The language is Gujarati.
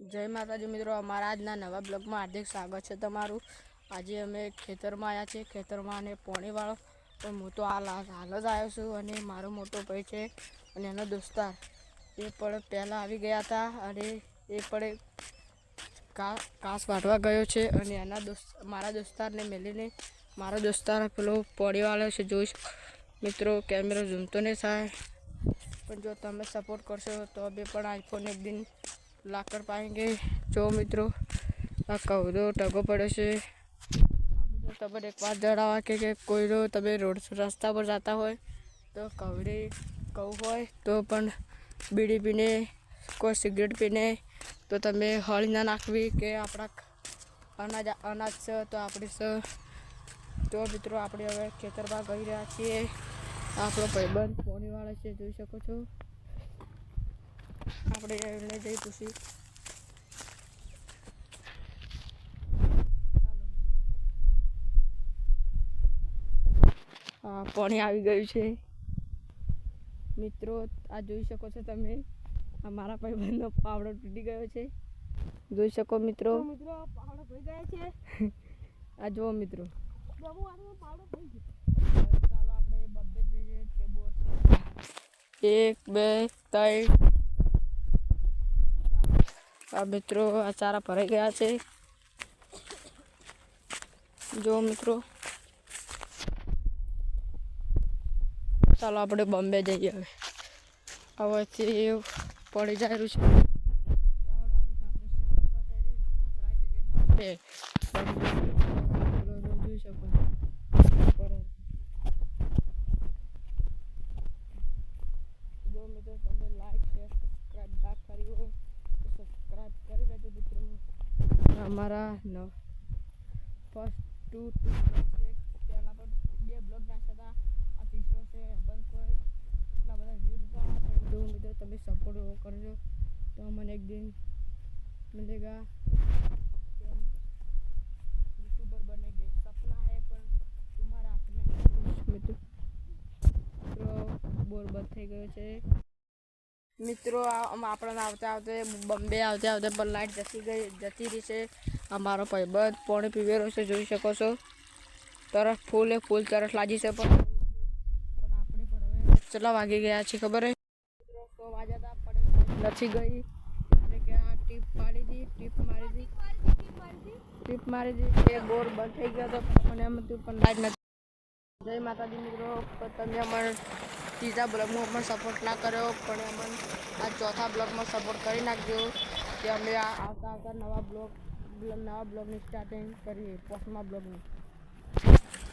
જય માતાજી મિત્રો, અમારા આજના નવા બ્લોગમાં હાર્દિક સ્વાગત છે તમારું. આજે અમે ખેતરમાં આવ્યા છીએ. ખેતરમાં અને પોણીવાળો પણ હું તો હાલ હાલ જ આવ્યો છું અને મારો મોટો ભાઈ છે અને એનો દોસ્તાર. એ પણ પહેલાં આવી ગયા હતા અને એ પણ કાસ ઘાસ વાટવા ગયો છે અને એના દોસ્ત, મારા દોસ્તારને મેલીને મારો દોસ્તાર પેલો પોણીવાળો છે. જોઈ મિત્રો, કેમેરો ઝૂમતો નહીં થાય. પણ જો તમે સપોર્ટ કરશો તો બે પણ આઈફોન એક દિન લાકડ પાएंगे જો મિત્રો આ કવડો ટગો પડ્યો છે. તમને એક વાત જણાવવા કે કે કોઈનો તમે રોડ રસ્તા પર જતા હોય તો કવડી કહું હોય તો પણ બીડી પીને, કોઈ સિગરેટ પીને તો તમે હળી ના નાખવી કે આપણા અનાજ અનાજ છે તો આપણે છે તો મિત્રો આપણે હવે ખેતરમાં ગઈ રહ્યા છીએ. આપણો ભાઈબંધ પોણીવાળો છે, જોઈ શકો છો. આપણે એમને જઈ પૂછી હા પાણી આવી ગયું છે. મિત્રો આ જોઈ શકો છો તમે. આ મારા ભાઈબંધનો પાવડો તૂટી ગયો છે. જોઈ શકો મિત્રો? મિત્રો પાવડો ભઈ ગયા છે. આ જુઓ મિત્રો. એક બે પાવડો ભઈ ગયો ચાલો આપણે બબ્બે જઈએ તે બોર છે એક બે ત્રણ આ મિત્રો આ ચારા ભરાઈ ગયા છે. જો મિત્રો. ચાલો આપણે બોમ્બે જઈએ હવે. હવેથી પડી જાય છે. જોઈ શકો જો મિત્રો તમે લાઈક શેર સબસ્ક્રાઈબ ના કરી હોય તો સબસ્ક્રાઇબ કરી દેજો મિત્રો અમારા ન ફર્સ્ટ ટુ ટુ છે પહેલાં પણ બે બ્લોગ નાખ્યા હતા આ ત્રીસો છે બંધ કોઈ એટલા બધા વ્યૂઝ હતા પણ જો મિત્રો તમે સપોર્ટ કરજો તો મને એક દિન મિલેગા कि हम यूट्यूबर बनेंगे सपना है पर तुम्हारा अपना મિત્રો મિત્રો બોર બંધ થઈ ગયો છે મિત્રો આપણને આવતા આવતે બોમ્બે આવતા આવતે પણ લાઈટ જતી ગઈ, જતી રહી છે. અમારો ભાઈબંધ પાણી પીવેલો છે, જોઈ શકો છો. તરસ ફૂલ એ ફૂલ તરસ લાગી છે પણ. પણ આપણે પણ હવે કેટલા વાગી ગયા છે ખબર હતા નથી ગઈ. કે આ ટીપ પાડી દી, ટીપ મારી દી. ટીપ મારી દીધી એ બોર બંધ થઈ ગયો હતો મને એમ હતું પણ લાઈટ નથી. જય માતાજી, મિત્રો. તમે અમને ત્રીજા બ્લોગમાં પણ સપોર્ટ ના કર્યો, પણ અમને આ ચોથા બ્લોગમાં સપોર્ટ કરી નાખજો. કે અમે આવતા આવતા નવા બ્લોગ નવા બ્લોગની સ્ટાર્ટિંગ કરીએ, પોસ્ટમાં બ્લોગની.